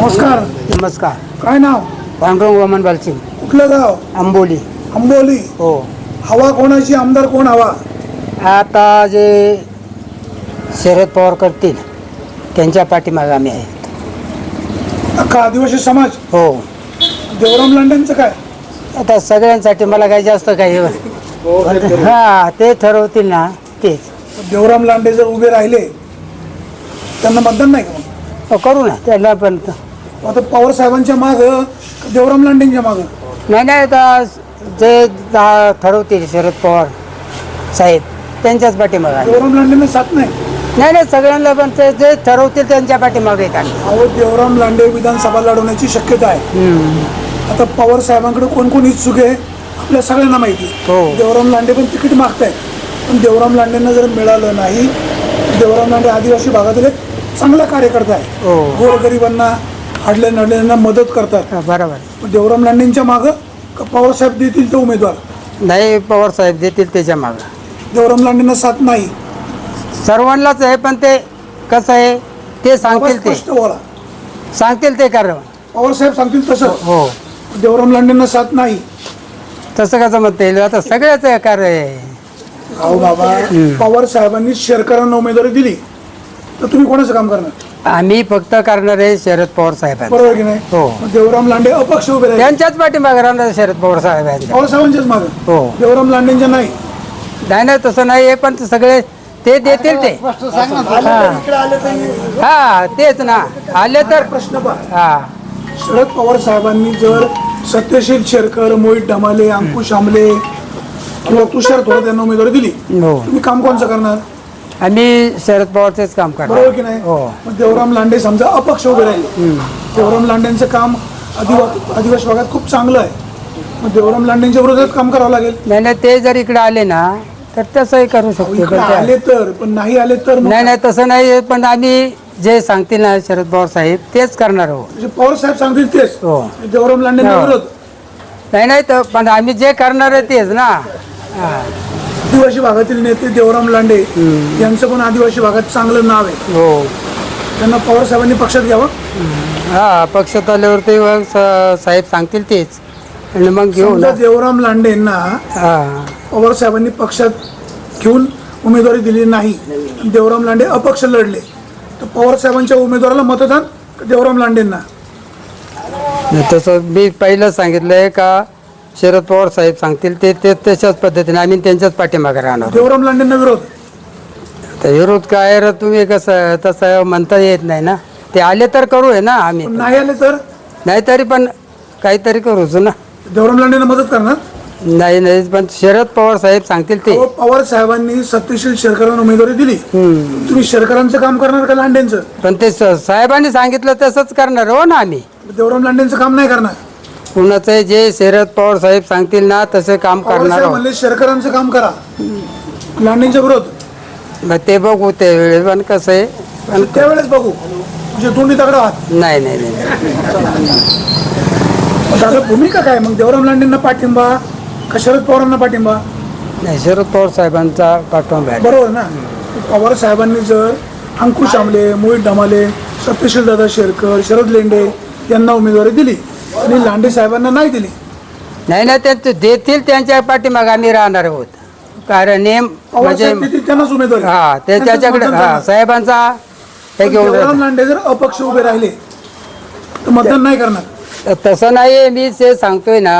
नमस्कार. नमस्कार. काय नाव? पांडुरंग वामन बालचिंग कुठलं गाव? आंबोली. आंबोली? हो. हवा कोणाची आमदार कोण हवा? आता जे शरद पवार करतील त्यांच्या पाठीमागे आम्ही आहे. अख्खा आदिवासी समाज? हो. देवराम लांडेंचं काय? आता सगळ्यांसाठी मला काही जास्त काही हा ते ठरवतील ना तेच. देवराम लांडे जर उभे राहिले त्यांना मतदान नाही का मग? हो, करू ना त्याला पण आता पवार साहेबांच्या माग देवराम लांडेंच्या माग नाही नाही आता जे जा- ठरवतील शरद पवार साहेब त्यांच्याच पाठीमागे आहे. देवराम लांडेंना साथ नाही नाही नाही सगळ्यांना पण ते जे ठरवतील त्यांच्या पाठीमागे आहेत आम्ही. अहो देवराम लांडे विधानसभा लढवण्याची शक्यता आहे हम्म. आता पवार साहेबांकडे कोण कोण इच्छुक आहे आपल्या सगळ्यांना माहिती आहे. हो. देवराम लांडे पण तिकीट मागतायत पण देवराम लांडेंना जर मिळालं नाही तर देवराम लांडे आदिवासी भागातील एक चांगला कार्यकर्ता आहे हो गोरगरिबांना हाडल्या नडल्यांना मदत करतात. हा, बरोबर. पण देवराम लांडेंच्या मागं का पवार साहेब देतील ते उमेदवार? नाही पवार साहेब देतील त्याच्या मागं. देवराम लांडेंना साथ नाही. सर्वांनाच आहे पण ते कसं आहे ते सांगतील ते. स्पष्ट बोला. सांगतील ते कारण. पवार साहेब सांगतील तसं. हो. देवराम लांडेंना साथ नाही. तसं कसं म्हणता येईल? आता सगळ्याच कार्य आहे. अहो बाबा पवार साहेबांनी शेरकरांना उमेदवारी दिली. तर तुम्ही कोणाचं काम करणार? आम्ही फक्त करणार आहे शरद पवार साहेबांना बरोबर की नाही? हो. मग देवराम लांडे अपक्ष उभे राहिले. त्यांच्याच पाठीमागे राहणार शरद पवार साहेबांच्या. पवार साहेबांच्याच मागं? हो. देवराम लांडेंच्या नाही. नाही नाही तसं नाही आहे पण सगळे ते देतील ते. हा. तेच ना. आले तर प्रश्न पहा. हा. शरद पवार साहेबांनी जर सत्यशील शेरकर मोहित डमाले अंकुश आमले किंवा तुषार थोरात यांना उमेदवारी दिली हो. तुम्ही काम कोणचं करणार? आम्ही शरद पवारचेच काम बरोबर करणार की नाही? हो. मग देवराम लांडे समजा अपक्ष उभे राहिले. देवराम लांडेंचं काम आदिवा आदिवासी भागात खूप चांगलं आहे. मग देवराम लांडेंच्या विरोधात काम करावं लागेल. नाही नाही ते जर इकडे आले ना तर तसंही करू शकतो. इकडे पण ते- आले तर पण नाही आले तर मग नाही नाही तसं नाही आहे, पण आम्ही जे सांगतील ना शरद पवार साहेब तेच करणार आहोत. म्हणजे पवार साहेब सांगतील तेच. हो. देवराम लांडेंना हो. विरोध. नाही नाही तर पण आम्ही जे करणार आहे तेच ना. हा. आदिवासी भागातील नेते देवराम लांडे यांचं पण आदिवासी भागात चांगलं नाव आहे. हो. त्यांना पवार साहेबांनी पक्षात घ्यावं. हा पक्षात आल्यावरती मग स- साहेब सांगतील तेच. आणि मग घेऊ समजा ना. देवराम लांडेंना हा. पवार साहेबांनी पक्षात घेऊन उमेदवारी दिली नाही. देवराम लांडे अपक्ष लढले. तर पवार साहेबांच्या उमेदवाराला मतदान का देवराम लांडेंना? नाही, तसं मी पहिलं सांगितलंय का शरद पवार साहेब सांगतील ते ते त्याच्याच पद्धतीने आम्ही त्यांच्याच पाठीमागे राहणार. देवराम लांडेंना विरोध? तर विरोध काय रे तुम्ही कसं तसं म्हणता येत नाही ना. ते आले तर करू आहे ना आम्ही. पण नाही आले तर? नाही तरी पण काहीतरी करूच ना. देवराम लांडेंना मदत करणार? नाही नाही पण शरद पवार साहेब सांगतील ते. अहो, पवार साहेबांनी सत्यशील शेरकरांना उमेदवारी दिली. तुम्ही शेरकरांचं काम करणार का लांडेंचं? पण ते स- साहेबांनी सांगितलं तसंच करणार हो ना आम्ही. देवराम लांडेंचं काम नाही करणार. कुणाचं जे शरद पवार साहेब सांगतील ना तसे काम करणार साहेब आहोत. म्हणले शेरकरांचं काम करा. लांडेंच्या विरोध. मग ते बघू ते वेळेस पण कसं आहे. पण त्यावेळेस बघू. म्हणजे दोन्ही तगडा आहात. नाही नाही नाही मग आता भूमिका काय? मग देवराम लांडेंना पाठिंबा का शरद पवारांना पाठिंबा? नाही शरद पवार साहेबांचा पाठिंबा आहे. बरोबर ना? पवार साहेबांनी जर अंकुश आमले मोहित डमाले सत्यशील दादा शेरकर शरद लेंडे यांना उमेदवारी दिली आणि लांडे साहेबांना नाही दिली. नाही नाही ते देतील त्यांच्या पाठीमाग आम्ही राहणार आहोत. कारण नेम म्हणजे देतील त्यांनाच उमेदवारी. हा ते त्यांचंच त्याच्याकडे मतदान हा करणार. साहेबांचा हे पण घेऊन देवराम लांडे जर अपक्ष उभे राहिले तर मतदान नाही करणार. तसं नाही मी ते सांगतोय ना